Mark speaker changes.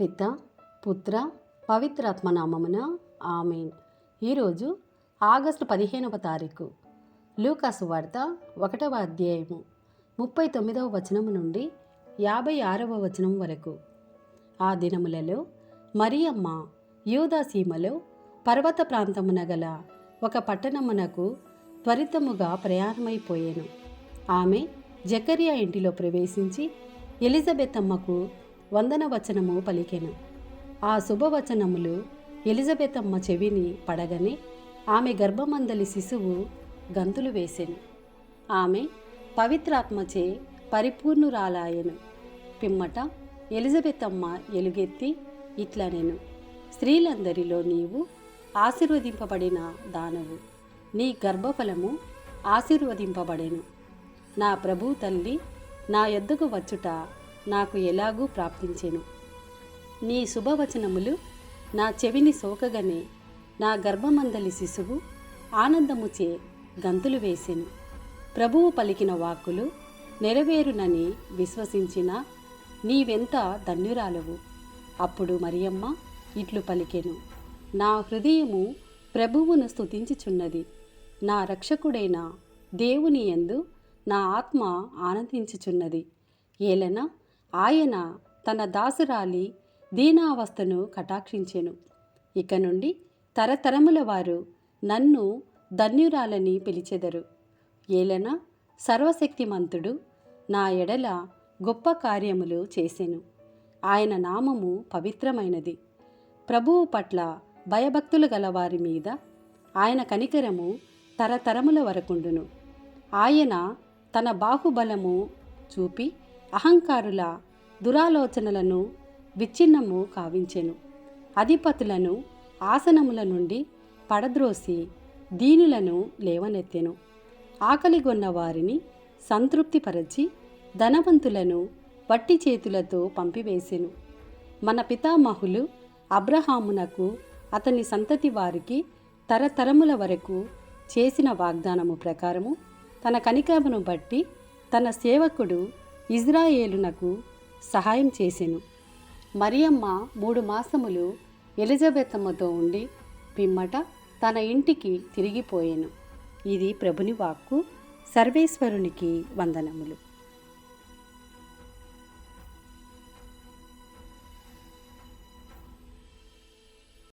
Speaker 1: పిత పుత్ర పవిత్రాత్మ నామమున ఆమెన్. ఈరోజు ఆగస్టు పదిహేనవ తారీఖు లూకాసు వార్త ఒకటవ అధ్యాయము ముప్పై తొమ్మిదవ వచనము నుండి యాభై ఆరవ వచనం వరకు. ఆ దినములలో మరియమ్మ యూదా సీమలో పర్వత ప్రాంతమున గల ఒక పట్టణమునకు త్వరితముగా ప్రయాణమైపోయాను. ఆమె జకరియా ఇంటిలో ప్రవేశించి ఎలిజబెత్ అమ్మకు వందన వచనము పలికెను. ఆ శుభవచనములు ఎలిజబెతమ్మ చెవిని పడగనే ఆమె గర్భమందలి శిశువు గంతులు వేసెను. ఆమె పవిత్రాత్మచే పరిపూర్ణురాలాయను. పిమ్మట ఎలిజబెతమ్మ ఎలుగెత్తి ఇట్లా నేను స్త్రీలందరిలో నీవు ఆశీర్వదింపబడిన దానవు. నీ గర్భఫలము ఆశీర్వదింపబడెను. నా ప్రభు తల్లి నా యొద్దకు వచ్చుట నాకు ఎలాగూ ప్రాప్తించెను. నీ శుభవచనములు నా చెవిని సోకగనే నా గర్భమందలి శిశువు ఆనందముచే గంతులు వేసెను. ప్రభువు పలికిన వాక్కులు నెరవేరునని విశ్వసించిన నీవెంత ధన్యురాలవు. అప్పుడు మరియమ్మ ఇట్లు పలికెను. నా హృదయము ప్రభువును స్థుతించుచున్నది నా రక్షకుడైన దేవుని యందు నా ఆత్మ ఆనందించుచున్నది. ఏలన? ఆయన తన దాసురాలి దీనావస్థను కటాక్షించెను. ఇక నుండి తరతరముల వారు నన్ను ధన్యురాలని పిలిచెదరు. ఏలన సర్వశక్తిమంతుడు నా ఎడల గొప్ప కార్యములు చేసెను. ఆయన నామము పవిత్రమైనది. ప్రభువు పట్ల భయభక్తులు గల వారి మీద ఆయన కనికరము తరతరముల వరకుండును. ఆయన తన బాహుబలము చూపి అహంకారుల దురాలోచనలను విచ్ఛిన్నము కావించెను. అధిపతులను ఆసనముల నుండి పడద్రోసి దీనులను లేవనెత్తెను. ఆకలిగొన్న వారిని సంతృప్తిపరచి ధనవంతులను వట్టి చేతులతో పంపివేసెను. మన పితామహులు అబ్రహామునకు అతని సంతతి వారికి తరతరముల వరకు చేసిన వాగ్దానము ప్రకారము తన కనికరమును బట్టి తన సేవకుడు ఇజ్రాయేలునకు సహాయం చేసెను. మరియమ్మ మూడు మాసములు ఎలిజబెత్తమ్మతో ఉండి పిమ్మట తన ఇంటికి తిరిగిపోయెను. ఇది ప్రభుని వాక్కు. సర్వేశ్వరునికి వందనములు.